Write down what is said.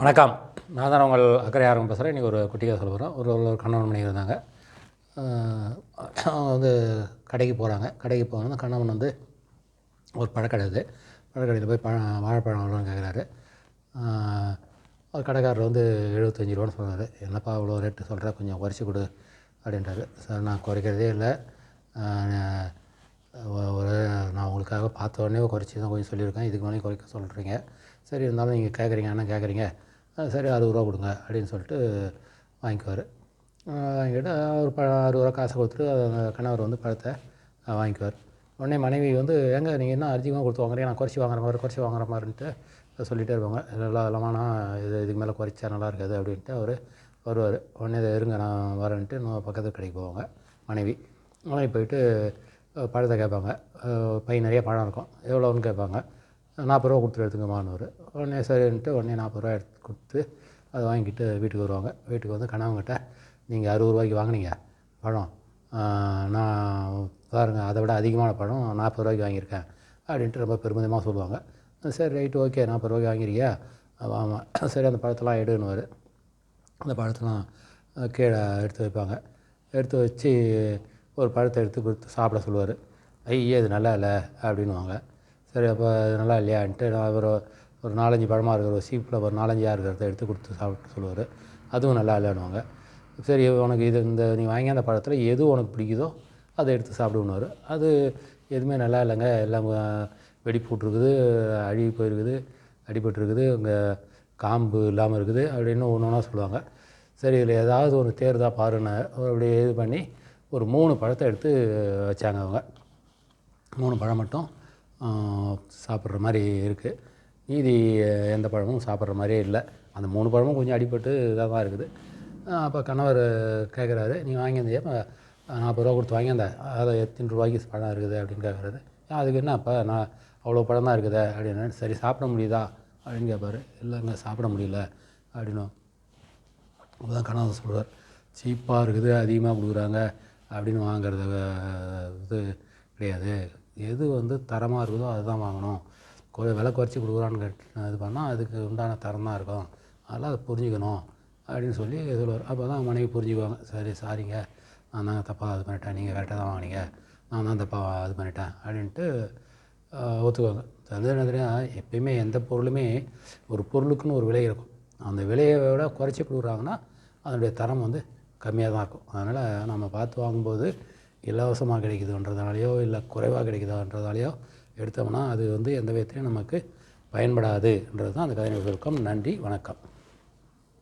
வணக்கம். நான் தான் உங்கள் அக்கறை ஆரம்பம் பேசுகிறேன் இன்றைக்கி ஒரு குட்டியாக சொல்ல போகிறேன் ஒரு ஒரு கணவன் மணி இருந்தாங்க. அவங்க வந்து கடைக்கு போகிறாங்க கடைக்கு போகணும் கணவன் வந்து ஒரு பழக்கடை இது பழக்கடையில் போய் பழம் வாழைப்பழம் எவ்வளோன்னு கேட்குறாரு கடைக்காரர் வந்து எழுபத்தஞ்சி ரூபான்னு சொல்கிறாரு என்னப்பா இவ்வளோ ரேட்டு சொல்கிற கொஞ்சம் குறைச்சி கொடு அப்படின்றாரு. சார் நான் குறைக்கிறதே இல்லை. ஒரு நான் உங்களுக்காக பார்த்த உடனே குறைச்சி தான் கொஞ்சம் சொல்லியிருக்கேன். இதுக்கு மேலே குறைக்க சொல்கிறீங்க சரி இருந்தாலும் நீங்கள் கேட்குறீங்க என்ன கேட்குறீங்க சரி அறுபது ரூபா கொடுங்க அப்படின்னு சொல்லிட்டு வாங்கிக்குவார். வாங்கிட்டு அவர் ப அறுபது ரூபா காசை கொடுத்துட்டு அந்த கணவர் வந்து பழத்தை வாங்கிக்குவார். உடனே மனைவி வந்து எங்கே நீங்கள் என்ன அதிகமாக கொடுத்து வாங்குறீங்க? நான் குறைச்சி வாங்குற மாதிரி குறைச்சி வாங்குற மாதிரின்ட்டு சொல்லிகிட்டே இருப்பாங்க. நல்லா அதெல்லாம் இது இதுக்கு மேலே குறைச்சா நல்லா இருக்காது அப்படின்ட்டு அவர் வருவார். உடனே இதை இருங்க நான் வரேன்ட்டு இன்னும் பக்கத்து கடைக்கு போவாங்க மனைவி. மனைவி போயிட்டு பழத்தை கேட்பாங்க. பையன் பை நிறைய பழம் இருக்கும் எவ்வளோன்னு கேட்பாங்க. நாற்பது ரூபா கொடுத்துட்டு எடுத்துங்கம்மான்னு உடனே சரின்ட்டு உடனே நாற்பது ரூபா எடுத்து கொடுத்து அதை வாங்கிட்டு வீட்டுக்கு வருவாங்க. வீட்டுக்கு வந்து கணவங்கிட்ட நீங்கள் அறுபது ரூபாய்க்கு வாங்குனீங்க பழம். நான் பாருங்கள் அதை விட அதிகமான பழம் நாற்பது ரூபாய்க்கு வாங்கியிருக்கேன். அப்படின்ட்டு ரொம்ப பெருமிதமாக சொல்லுவாங்க. சரி ரைட்டு ஓகே நாற்பது ரூபாய்க்கு வாங்கிறியா ஆமாம் சரி அந்த பழத்தெல்லாம் எடுன்னுவார். அந்த பழத்தெல்லாம் கீழே எடுத்து வைப்பாங்க. எடுத்து வச்சு ஒரு பழத்தை எடுத்து கொடுத்து சாப்பிட சொல்லுவார். ஐயே இது நல்லா இல்லை அப்படின்னுவாங்க. சரி அப்போ அது நல்லா இல்லையான்ட்டு நான் ஒரு ஒரு நாலஞ்சு பழமாக இருக்கிற ஒரு சீப்பில் ஒரு நாலஞ்சாக இருக்கிறத எடுத்து கொடுத்து சாப்பிட்டு சொல்லுவார். அதுவும் நல்லா இல்லைன்னுவாங்க. சரி உனக்கு இது இந்த நீ வாங்கி அந்த பழத்தில் எது உனக்கு பிடிக்குதோ அதை எடுத்து சாப்பிடுவார் அது எதுவுமே நல்லா இல்லைங்க. எல்லாம் வெடி வெடிப்பு விட்ருக்குது அழுகி போயிருக்குது அடிபட்டுருக்குது இங்கே காம்பு இல்லாமல் இருக்குது அப்படின்னு ஒன்று ஒன்றா சொல்லுவாங்க. சரி இதில் ஏதாவது ஒன்று தேர்தா பாருன்னு அப்படியே இது பண்ணி ஒரு மூணு பழத்தை எடுத்து வச்சாங்க அவங்க. மூணு பழம் மட்டும் சாப்பிட்ற மாதிரி இருக்குது மீதி எந்த பழமும் சாப்பிட்ற மாதிரியே இல்லை. அந்த மூணு பழமும் கொஞ்சம் அடிபட்டு இதாக தான் இருக்குது. அப்போ கணவர் கேட்குறாரு நீ வாங்கியிருந்தியா நாற்பது ரூபா கொடுத்து வாங்கியிருந்த அதை எத்தனை ரூபாய்க்கு பழம் இருக்குது? அப்படின்னு கேட்குறாரு அதுக்கு என்ன அப்போ? நான் அவ்வளோ பழம் தான் இருக்குதே. அப்படின்னு சரி சாப்பிட முடியுதா? அப்படின்னு கேட்பாரு இல்லைங்க சாப்பிட முடியல. அப்படின்னும் அப்பதான் கணவர் சொல்கிறார் சீப்பாக இருக்குது அதிகமாக கொடுக்குறாங்க. அப்படின்னு வாங்குறது இது கிடையாது. எது வந்து தரமாக இருக்குதோ அதுதான் வாங்கணும். கொஞ்சம் விலை குறைச்சி கொடுக்குறான்னு கேட்டு இது பண்ணால் அதுக்கு உண்டான தரம் தான் இருக்கும். அதெல்லாம் அதை புரிஞ்சுக்கணும் அப்படின்னு சொல்லி சொல்லுவார் அப்போ தான் மனைவி புரிஞ்சுக்குவாங்க. சரி சாரிங்க. நான் தாங்க தப்பாக இது பண்ணிட்டேன். நீங்கள் கரெக்டாக தான் வாங்கினீங்க. நான் தான் தப்பாக இது பண்ணிட்டேன் அப்படின்ட்டு ஒத்துக்குவாங்க. அது எப்பயுமே எந்த பொருளுமே ஒரு பொருளுக்குன்னு ஒரு விலை இருக்கும். அந்த விலையை விட குறைச்சி கொடுக்குறாங்கன்னா அதனுடைய தரம் வந்து கம்மியாக தான் இருக்கும். அதனால் நம்ம பார்த்து வாங்கும்போது இலவசமாக கிடைக்குதுன்றதுனாலையோ இல்லை குறைவாக கிடைக்குதுன்றதாலையோ எடுத்தோம்னா அது வந்து எந்த விதத்துலையும் நமக்கு பயன்படாதுன்றது தான் அந்த கதை சுருக்கம் நன்றி வணக்கம்.